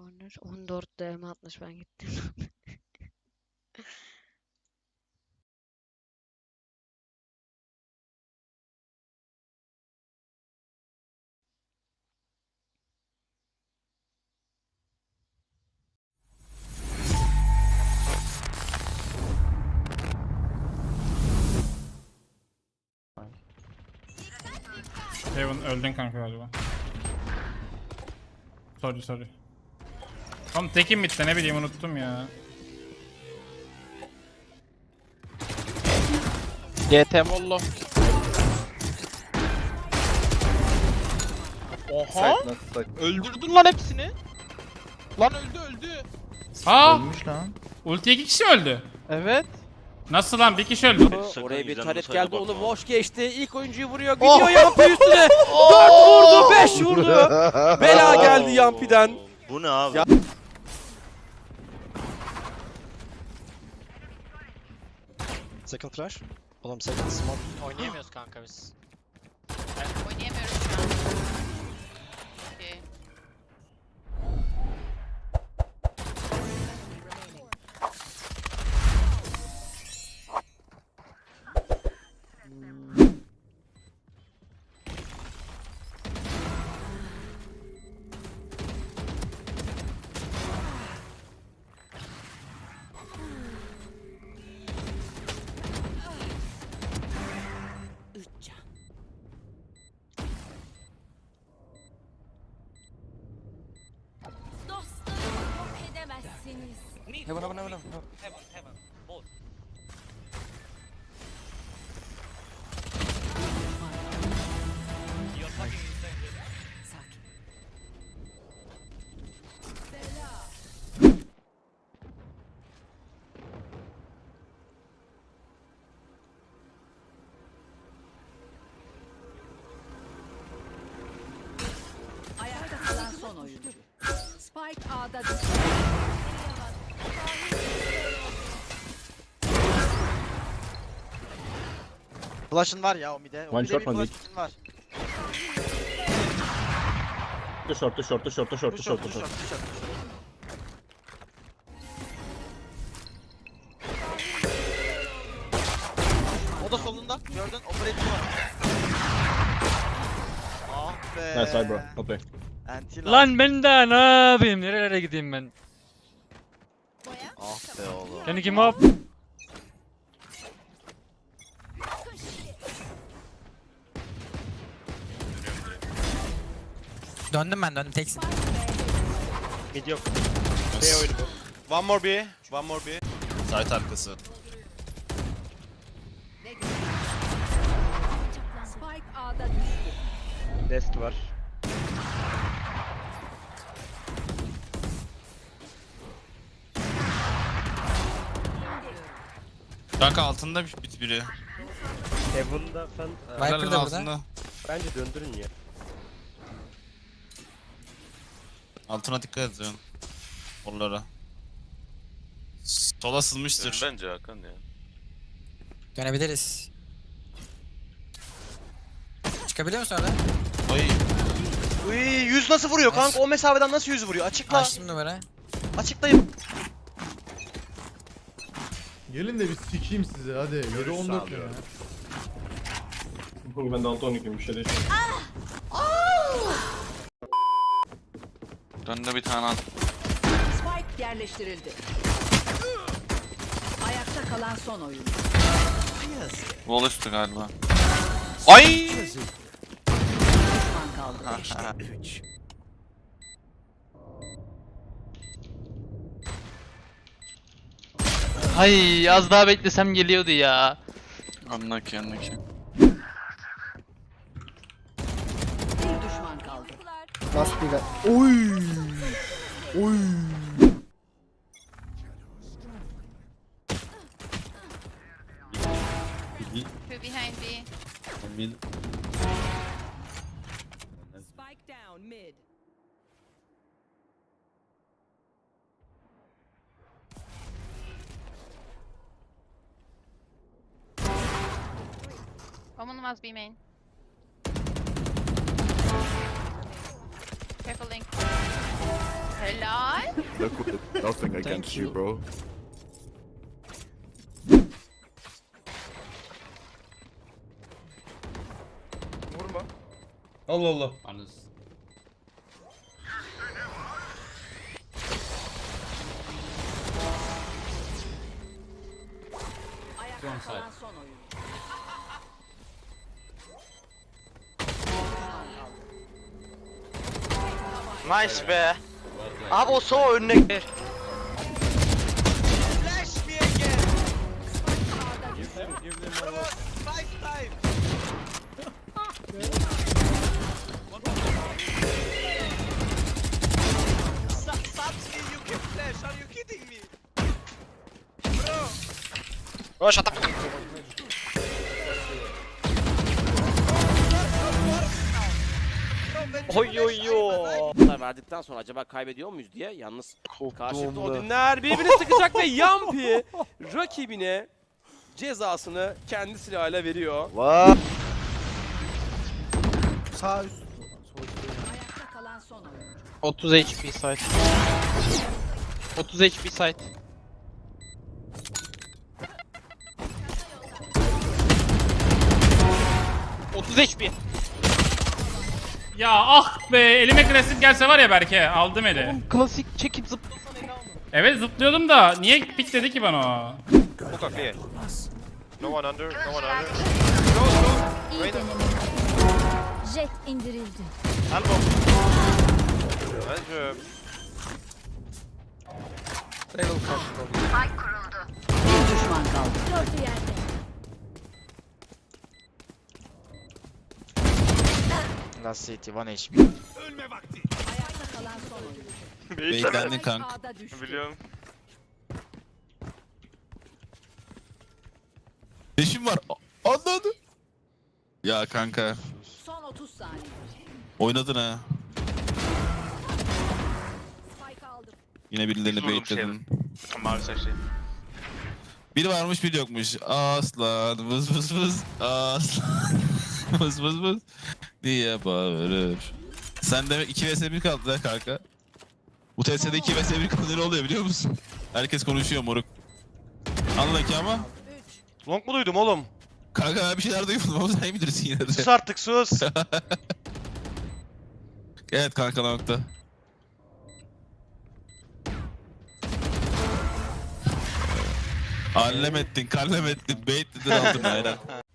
Corner 14 DM atmış ben gittim. Heaven öldün kanka galiba. Sorry sorry. Oğlum tekim bitti ne bileyim unuttum ya. GT Mollo. Oha! Öldürdün lan hepsini. Lan öldü öldü. Aa! Ölmüş lan. Ulti iki kişi mi öldü? Evet. Nasıl lan bir kişi öldü. Oraya bir taret sayıda geldi oğlum. bakma. Boş geçti. İlk oyuncuyu vuruyor. Gidiyor Yampi üstüne. 4 vurdu. 5 vurdu. Bela geldi Yampi'den. Bu ne abi? Ya- Second flash. Oğlum second smoke. Oynayamıyoruz kanka biz. Oynayamıyoruz şu edemezsiniz. Heaven heaven heaven. Ayakta kalan son oyuncu. Spike A'da düştü. Flash'ın var ya o mide. O One mide shot, bir one flash'ın var. Short, short, short, short, Two short, shot, short, two shot, short. two shot. O da solunda. Gördün. Operator var. Ah be. Nice try bro. Okay. Anti Lan ben de ne yapayım? Nerelere gideyim ben? Ah be oğlum. Can you give up? Döndüm ben döndüm teksin. Mid yok. B oyunu bu. One more B. One more B. Site arkası. Spike A'da düştü. Desk var. Kanka altında bir bit biri. Heaven'da sen Viper Helal de burada. altında. bence döndürün ya. Altına dikkat edin. Onlara. Sola sızmıştır. Bence Hakan ya. Dönebiliriz. Çıkabiliyor musun orada? Oy. Uy 100 nasıl vuruyor kanka? O mesafeden nasıl 100 vuruyor? Açıkla. Açtım numara. Açıklayın. Gelin de bir sikeyim size hadi. 7 14 ya. Bu ben de 6 12 bir şey değil. Önde bir tane at. Spike yerleştirildi. Ayakta kalan son oyuncu. Wall üstü galiba. Ay! Düşman kaldı. Ay az daha beklesem geliyordu ya. Anlaki anlaki. Bir düşman kaldı. Last big. Oy. Oy. Two behind B. Mid. Spike down mid. Woman must be main. Helal. Nothing against you bro. Vurma. Allah Allah. Kalan son. Nice be. Abi o sova önüne gir. Flash me again. Oy oy yo. verdikten sonra acaba kaybediyor muyuz diye yalnız karşılıklı Odinler birbirini sıkacak ve Yampi rakibine cezasını kendi silahıyla veriyor. Sağ üst. Ayakta kalan son oyuncu. 30 HP site. 30 HP site. Otuz HP. Ya ah be elime klasik gelse var ya Berke aldım eli. Klasik çekip zıp. Evet zıplıyordum da niye pikledi ki bana o? Hookah clear. No one under, no one under. İyi deneme. Jet indirildi. Elbow. Bence Bir düşman kaldı. Gördü yerde. Last city 1 HP. Ayakta kalan son oyuncu. Beklendin Spike kanka. A'da düştü. Biliyorum. Peşim var. Anladı. Ya kanka Son 30 saniye. oynadın ha. Spike aldım. Yine birilerini baitledin. Mavi saçlı. Biri varmış biri yokmuş. Aslan vız vız vız. Aslan vız vız vız. Diye bağırır. Sen demek 2 vs 1 kaldı ha kanka. Bu TS'de 2 vs 1 kaldı ne oluyor biliyor musun? Herkes konuşuyor moruk. Anla ki ama. Long mu duydum oğlum? Kanka ben bir şeyler duydum ama sen iyi bilirsin yine Sus de. artık sus. evet kanka nokta. Allem ettin, kallem ettin, bait dedin aldın aynen.